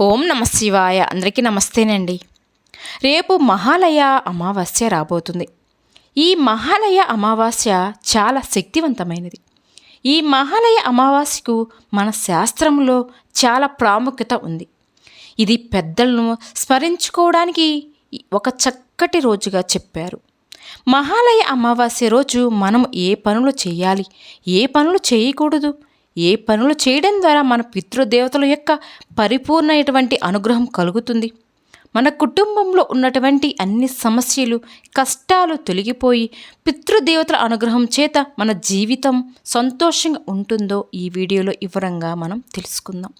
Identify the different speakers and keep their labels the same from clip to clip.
Speaker 1: ఓం నమ శివాయ. అందరికీ నమస్తేనండి. రేపు మహాలయ అమావాస్య రాబోతుంది. ఈ మహాలయ అమావాస్య చాలా శక్తివంతమైనది. ఈ మహాలయ అమావాస్యకు మన శాస్త్రంలో చాలా ప్రాముఖ్యత ఉంది. ఇది పెద్దలను స్మరించుకోవడానికి ఒక చక్కటి రోజుగా చెప్పారు. మహాలయ అమావాస్య రోజు మనం ఏ పనులు చేయాలి? ఏ పనులు చేయకూడదు? ఏ పనులు చేయడం ద్వారా మన పితృదేవతల యొక్క పరిపూర్ణమైనటువంటి అనుగ్రహం కలుగుతుంది. మన కుటుంబంలో ఉన్నటువంటి అన్ని సమస్యలు కష్టాలు తొలగిపోయి పితృదేవతల అనుగ్రహం చేత మన జీవితం సంతోషంగా ఉంటుందో ఈ వీడియోలో వివరంగా మనం తెలుసుకుందాం.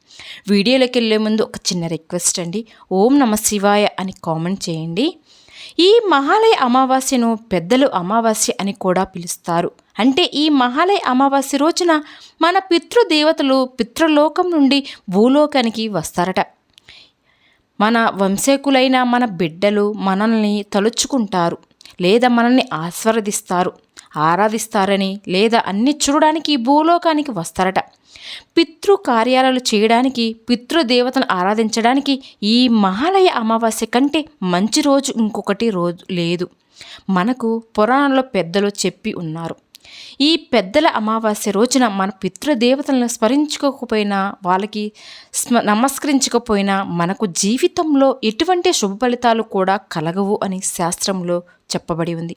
Speaker 1: వీడియోలోకి వెళ్ళే ముందు ఒక చిన్న రిక్వెస్ట్ అండి. ఓం నమ శివాయ అని కామెంట్ చేయండి. ఈ మహాలయ అమావాస్యను పెద్దలు అమావాస్య అని కూడా పిలుస్తారు. అంటే ఈ మహాలయ అమావాస్య రోజున మన పితృదేవతలు పితృలోకం నుండి భూలోకానికి వస్తారట. మన వంశకులైన మన బిడ్డలు మనల్ని తలుచుకుంటారు లేదా మనల్ని ఆస్వాదిస్తారు ఆరాధిస్తారని లేదా అన్ని చూడడానికి భూలోకానికి వస్తారట. పితృ కార్యాలు చేయడానికి పితృదేవతను ఆరాధించడానికి ఈ మహాలయ అమావాస్య కంటే మంచి రోజు ఇంకొకటి రోజు లేదు. మనకు పురాణంలో పెద్దలు చెప్పి ఉన్నారు. ఈ పెద్దల అమావాస్య రోజున మన పితృదేవతలను స్మరించుకోకపోయినా వాళ్ళకి స్మ నమస్కరించకపోయినా మనకు జీవితంలో ఎటువంటి శుభ ఫలితాలు కూడా కలగవు అని శాస్త్రంలో చెప్పబడి ఉంది.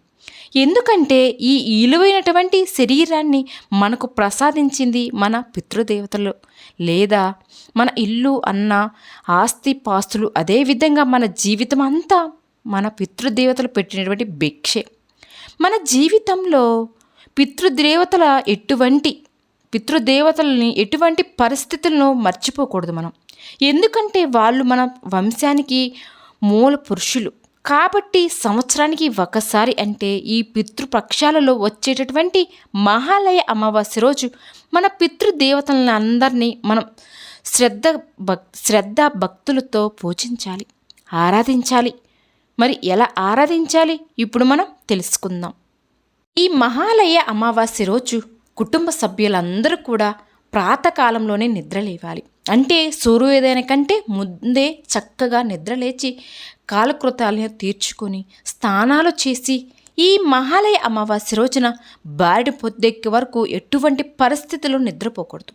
Speaker 1: ఎందుకంటే ఈ ఇలువైనటువంటి శరీరాన్ని మనకు ప్రసాదించింది మన పితృదేవతలు లేదా మన ఇల్లు అన్న ఆస్తి పాస్తులు అదేవిధంగా మన జీవితం అంతా మన పితృదేవతలు పెట్టినటువంటి భిక్షే. మన జీవితంలో పితృదేవతల ఎటువంటి పితృదేవతలని ఎటువంటి పరిస్థితులను మర్చిపోకూడదు మనం. ఎందుకంటే వాళ్ళు మన వంశానికి మూల పురుషులు. కాబట్టి సంవత్సరానికి ఒకసారి అంటే ఈ పితృపక్షాలలో వచ్చేటటువంటి మహాలయ అమావాస్య రోజు మన పితృదేవతలను అందరినీ మనం శ్రద్ధ భక్ శ్రద్ధ భక్తులతో పూజించాలి ఆరాధించాలి. మరి ఎలా ఆరాధించాలి? ఇప్పుడు మనం తెలుసుకుందాం. ఈ మహాలయ అమావాస్య రోజు కుటుంబ సభ్యులందరూ కూడా ప్రాతకాలంలోనే నిద్రలేవాలి అంటే సూర్యోదయం కంటే ముందే చక్కగా నిద్రలేచి కాలకృతాలను తీర్చుకొని స్నానాలు చేసి ఈ మహాలయ అమావాస్య రోజున బారిడి పొద్దెక్కి వరకు ఎటువంటి పరిస్థితులు నిద్రపోకూడదు.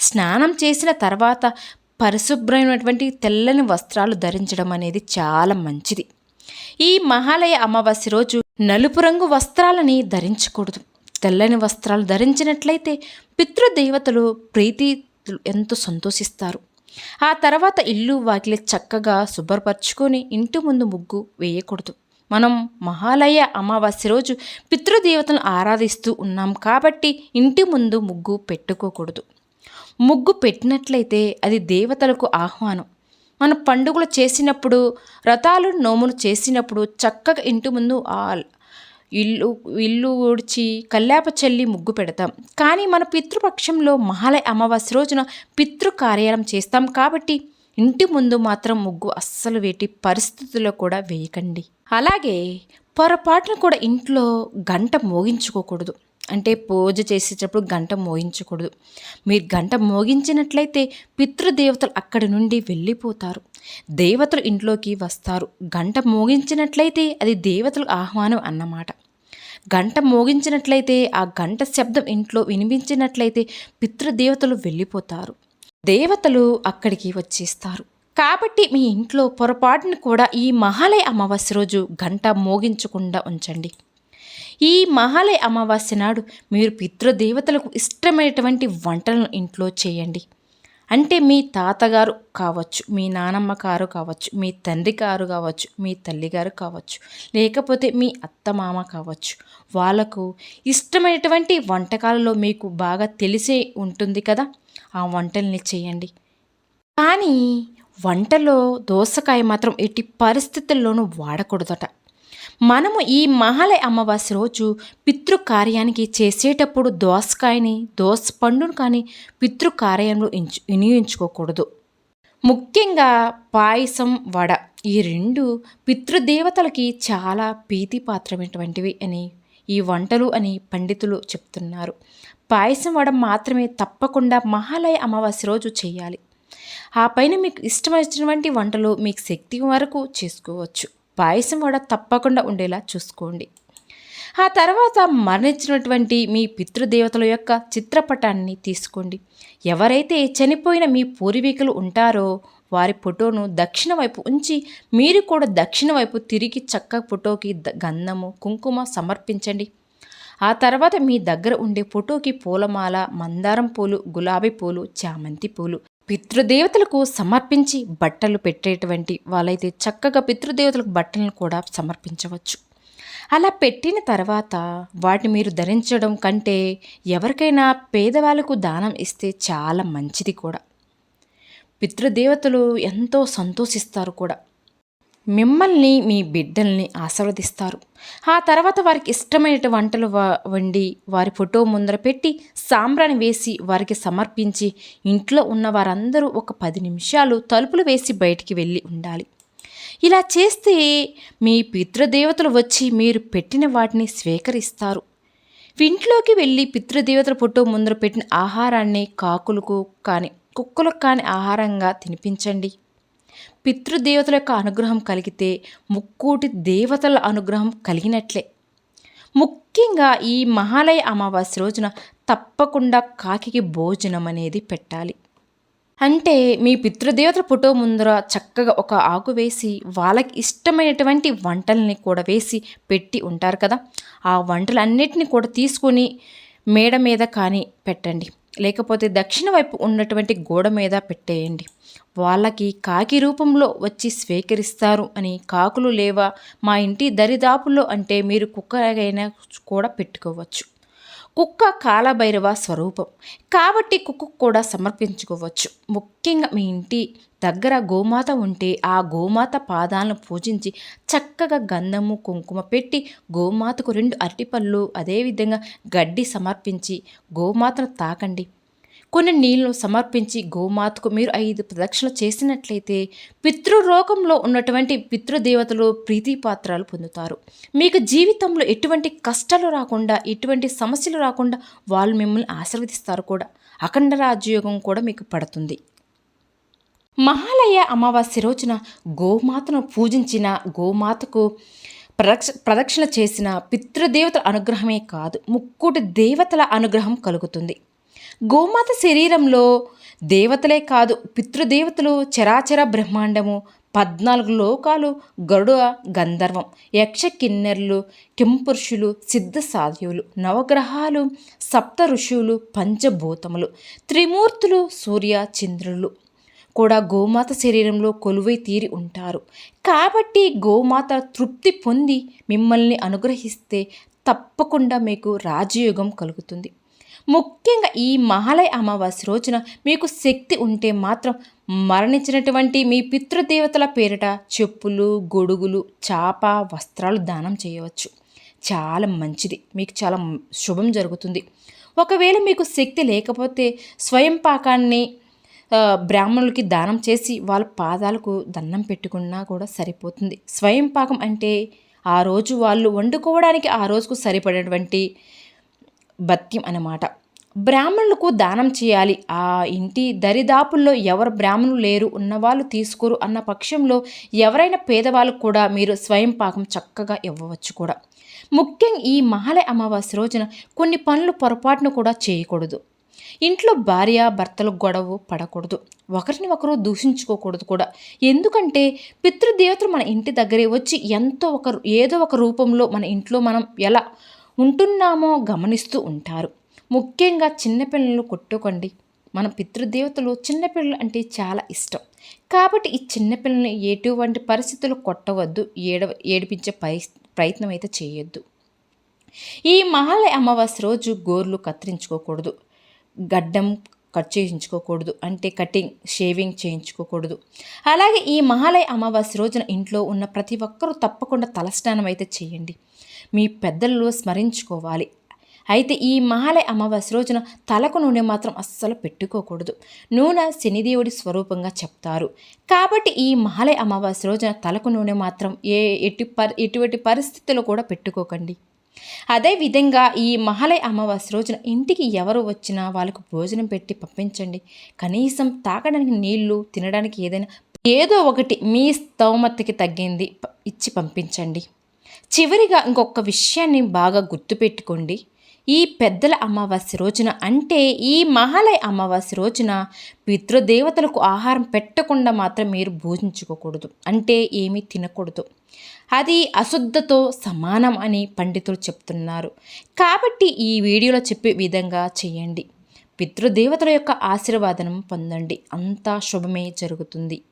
Speaker 1: స్నానం చేసిన తర్వాత పరిశుభ్రమైనటువంటి తెల్లని వస్త్రాలు ధరించడం అనేది చాలా మంచిది. ఈ మహాలయ అమావాస్య రోజు నలుపు రంగు వస్త్రాలని ధరించకూడదు. తెల్లని వస్త్రాలు ధరించినట్లయితే పితృదేవతలు ప్రీతి ఎంతో సంతోషిస్తారు. ఆ తర్వాత ఇల్లు వాకిలి చక్కగా శుభ్రపరచుకొని ఇంటి ముందు ముగ్గు వేయకూడదు. మనం మహాలయ అమావాస్య రోజు పితృదేవతను ఆరాధిస్తూ ఉన్నాం కాబట్టి ఇంటి ముందు ముగ్గు పెట్టుకోకూడదు. ముగ్గు పెట్టినట్లయితే అది దేవతలకు ఆహ్వానం. మన పండుగలు చేసినప్పుడు రథాలు నోములు చేసినప్పుడు చక్కగా ఇంటి ముందు ఆల్ ఇల్లు ఇల్లు ఊడ్చి కల్లాప చల్లి ముగ్గు పెడతాం. కానీ మన పితృపక్షంలో మహాలయ అమావాస్య రోజున పితృ కార్యాలయం చేస్తాం కాబట్టి ఇంటి ముందు మాత్రం ముగ్గు అస్సలు వేటి పరిస్థితుల్లో కూడా వేయకండి. అలాగే పొరపాటును కూడా ఇంట్లో గంట మోగించుకోకూడదు. అంటే పూజ చేసేటప్పుడు గంట మోగించకూడదు మీరు గంట మోగించినట్లయితే పితృదేవతలు అక్కడి నుండి వెళ్ళిపోతారు. దేవతలు ఇంట్లోకి వస్తారు. గంట మోగించినట్లయితే అది దేవతల ఆహ్వానం అన్నమాట. గంట మోగించినట్లయితే ఆ గంట శబ్దం ఇంట్లో వినిపించినట్లయితే పితృదేవతలు వెళ్ళిపోతారు. దేవతలు అక్కడికి వచ్చేస్తారు. కాబట్టి మీ ఇంట్లో పొరపాటును కూడా ఈ మహాలయ అమావాస్య రోజు గంట మోగించకుండా ఉంచండి. ఈ మహాలయ అమావాస్య నాడు మీరు పితృదేవతలకు ఇష్టమైనటువంటి వంటలను ఇంట్లో చేయండి. అంటే మీ తాతగారు కావచ్చు మీ నానమ్మ గారు కావచ్చు మీ తండ్రి గారు కావచ్చు మీ తల్లిగారు కావచ్చు లేకపోతే మీ అత్తమామ కావచ్చు వాళ్ళకు ఇష్టమైనటువంటి వంటకాలలో మీకు బాగా తెలిసే ఉంటుంది కదా ఆ వంటల్ని చేయండి. కానీ వంటలో దోసకాయ మాత్రం ఎట్టి పరిస్థితుల్లోనూ వాడకూడదట. మనము ఈ మహాలయ అమావాస్య రోజు పితృ కార్యానికి చేసేటప్పుడు దోసకాయని దోస పండును కానీ పితృ కార్యంలో ఇంచు వినియోగించుకోకూడదు. ముఖ్యంగా పాయసం వడ ఈ రెండు పితృదేవతలకి చాలా ప్రీతిపాత్రమైనటువంటివి అని ఈ వంటలు అని పండితులు చెప్తున్నారు. పాయసం వడ మాత్రమే తప్పకుండా మహాలయ అమావాస్య రోజు చేయాలి. ఆ పైన మీకు ఇష్టమైనటువంటి వంటలు మీకు శక్తి వరకు చేసుకోవచ్చు. పాయసం కూడా తప్పకుండా ఉండేలా చూసుకోండి. ఆ తర్వాత మరణించినటువంటి మీ పితృదేవతల యొక్క చిత్రపటాన్ని తీసుకోండి. ఎవరైతే చనిపోయిన మీ పూర్వీకులు ఉంటారో వారి ఫోటోను దక్షిణ వైపు ఉంచి మీరు కూడా దక్షిణ వైపు తిరిగి చక్క ఫోటోకి గంధము కుంకుమ సమర్పించండి. ఆ తర్వాత మీ దగ్గర ఉండే ఫోటోకి పూలమాల మందారం పూలు గులాబీ పూలు చామంతి పూలు పితృదేవతలకు సమర్పించి బట్టలు పెట్టేటువంటి వాళ్ళైతే చక్కగా పితృదేవతలకు బట్టలను కూడా సమర్పించవచ్చు. అలా పెట్టిన తర్వాత వాటిని మీరు ధరించడం కంటే ఎవరికైనా పేదవాళ్ళకు దానం ఇస్తే చాలా మంచిది కూడా. పితృదేవతలు ఎంతో సంతోషిస్తారు కూడా. మిమ్మల్ని మీ బిడ్డల్ని ఆశీర్వదిస్తారు. ఆ తర్వాత వారికి ఇష్టమైన వంటలు వ- వండి వారి ఫోటో ముందర పెట్టి సాంబ్రాన్ని వేసి వారికి సమర్పించి ఇంట్లో ఉన్న వారందరూ ఒక పది నిమిషాలు తలుపులు వేసి బయటికి వెళ్ళి ఉండాలి. ఇలా చేస్తే మీ పితృదేవతలు వచ్చి మీరు పెట్టిన వాటిని స్వీకరిస్తారు. ఇంట్లోకి వెళ్ళి పితృదేవతల ఫోటో ముందర పెట్టిన ఆహారాన్ని కాకులకు కానీ కుక్కలకు కానీ ఆహారంగా తినిపించండి. పితృదేవతల యొక్క అనుగ్రహం కలిగితే ముక్కోటి దేవతల అనుగ్రహం కలిగినట్లే. ముఖ్యంగా ఈ మహాలయ అమావాస్య రోజున తప్పకుండా కాకికి భోజనం అనేది పెట్టాలి. అంటే మీ పితృదేవతల ఫోటో ముందర చక్కగా ఒక ఆకు వేసి వాళ్ళకి ఇష్టమైనటువంటి వంటల్ని కూడా వేసి పెట్టి ఉంటారు కదా. ఆ వంటలన్నిటిని కూడా తీసుకొని మేడ మీద కానీ పెట్టండి. లేకపోతే దక్షిణ వైపు ఉన్నటువంటి గోడ మీద పెట్టేయండి. వాళ్ళకి కాకి రూపంలో వచ్చి స్వీకరిస్తారు అని కాకులు లేవా? మా ఇంటి దరిదాపుల్లో అంటే మీరు కుక్కలాగైనా కూడా పెట్టుకోవచ్చు. కుక్క కాలభైరవ స్వరూపం. కాబట్టి కుక్కకు కూడా సమర్పించుకోవచ్చు. ముఖ్యంగా మీ ఇంటి దగ్గర గోమాత ఉంటే ఆ గోమాత పాదాలను పూజించి చక్కగా గంధము కుంకుమ పెట్టి గోమాతకు రెండు అరటిపళ్ళు అదేవిధంగా గడ్డి సమర్పించి గోమాతను తాకండి. కొన్ని నీళ్ళను సమర్పించి గోమాతకు మీరు ఐదు ప్రదక్షిణ చేసినట్లయితే పితృలోకంలో ఉన్నటువంటి పితృదేవతలు ప్రీతిపాత్రాలు పొందుతారు. మీకు జీవితంలో ఎటువంటి కష్టాలు రాకుండా ఎటువంటి సమస్యలు రాకుండా వాళ్ళు మిమ్మల్ని ఆశీర్వదిస్తారు కూడా. అఖండ రాజయోగం కూడా మీకు పడుతుంది. మహాలయ అమావాస్య రోజున గోమాతను పూజించిన గోమాతకు ప్రదక్ష ప్రదక్షిణ చేసిన పితృదేవతల అనుగ్రహమే కాదు ముక్కుటి దేవతల అనుగ్రహం కలుగుతుంది. గోమాత శరీరంలో దేవతలే కాదు పితృదేవతలు చరాచర బ్రహ్మాండము పద్నాలుగు లోకాలు గరుడ గంధర్వం యక్ష కిన్నెర్లు కింపురుషులు సిద్ధ సాధ్యులు నవగ్రహాలు సప్త ఋషులు పంచభూతములు త్రిమూర్తులు సూర్య చంద్రులు కూడా గోమాత శరీరంలో కొలువై తీరి ఉంటారు. కాబట్టి గోమాత తృప్తి పొంది మిమ్మల్ని అనుగ్రహిస్తే తప్పకుండా మీకు రాజయోగం కలుగుతుంది. ముఖ్యంగా ఈ మహాలయ అమావాస్య రోజున మీకు శక్తి ఉంటే మాత్రం మరణించినటువంటి మీ పితృదేవతల పేరిట చెప్పులు గొడుగులు చాప వస్త్రాలు దానం చేయవచ్చు. చాలా మంచిది. మీకు చాలా శుభం జరుగుతుంది. ఒకవేళ మీకు శక్తి లేకపోతే స్వయం పాకాన్ని బ్రాహ్మణులకి దానం చేసి వాళ్ళ పాదాలకు దండం పెట్టుకున్నా కూడా సరిపోతుంది. స్వయం పాకం అంటే ఆ రోజు వాళ్ళు వండుకోవడానికి ఆ రోజుకు సరిపడేటువంటి భత్యం అన్నమాట. బ్రాహ్మణులకు దానం చేయాలి. ఆ ఇంటి దరిదాపుల్లో ఎవరు బ్రాహ్మణులు లేరు ఉన్నవాళ్ళు తీసుకోరు అన్న పక్షంలో ఎవరైనా పేదవాళ్ళకు కూడా మీరు స్వయం పాకం చక్కగా ఇవ్వవచ్చు కూడా. ముఖ్యంగా ఈ మహాలయ అమావాస్య రోజున కొన్ని పనులు పొరపాటును కూడా చేయకూడదు. ఇంట్లో భార్య భర్తలు గొడవ పడకూడదు. ఒకరిని ఒకరు దూషించుకోకూడదు కూడా. ఎందుకంటే పితృదేవతలు మన ఇంటి దగ్గరే వచ్చి ఎంతో ఒక ఏదో ఒక రూపంలో మన ఇంట్లో మనం ఎలా ఉంటున్నామో గమనిస్తూ ఉంటారు. ముఖ్యంగా చిన్నపిల్లలు కొట్టుకోండి. మన పితృదేవతలు చిన్నపిల్లలు అంటే చాలా ఇష్టం. కాబట్టి ఈ చిన్నపిల్లల్ని ఎటువంటి పరిస్థితులు కొట్టవద్దు. ఏడ ఏడిపించే పరి ప్రయత్నం అయితే చేయొద్దు. ఈ మహాలయ అమావాస్య రోజు గోర్లు కత్తిరించుకోకూడదు. గడ్డం కట్ చేయించుకోకూడదు. అంటే కటింగ్ షేవింగ్ చేయించుకోకూడదు. అలాగే ఈ మహాలయ అమావాస్య రోజున ఇంట్లో ఉన్న ప్రతి ఒక్కరూ తప్పకుండా తలస్నానం అయితే చేయండి. మీ పెద్దల్లో స్మరించుకోవాలి. అయితే ఈ మహాలయ అమావాస్య రోజున తలకు నూనె మాత్రం అస్సలు పెట్టుకోకూడదు. నూనె శనిదేవుడి స్వరూపంగా చెప్తారు. కాబట్టి ఈ మహాలయ అమావాస్య రోజున తలకు నూనె మాత్రం ఏ ఎటు పరి ఎటువంటి పరిస్థితుల్లో కూడా పెట్టుకోకండి. అదేవిధంగా ఈ మహాలయ అమావాస్య రోజున ఇంటికి ఎవరు వచ్చినా వాళ్ళకు భోజనం పెట్టి పంపించండి. కనీసం తాగడానికి నీళ్ళు తినడానికి ఏదైనా ఏదో ఒకటి మీ స్తోమతకి తగ్గింది ఇచ్చి పంపించండి. చివరిగా ఇంకొక విషయాన్ని బాగా గుర్తుపెట్టుకోండి. ఈ పెద్దల అమావాస్య రోజున అంటే ఈ మహాలయ అమావాస్య రోజున పితృదేవతలకు ఆహారం పెట్టకుండా మాత్రం మీరు భోజించుకోకూడదు. అంటే ఏమీ తినకూడదు. అది అశుద్ధతో సమానం అని పండితులు చెప్తున్నారు. కాబట్టి ఈ వీడియోలో చెప్పే విధంగా చేయండి. పితృదేవతల యొక్క ఆశీర్వాదనం పొందండి. అంతా శుభమే జరుగుతుంది.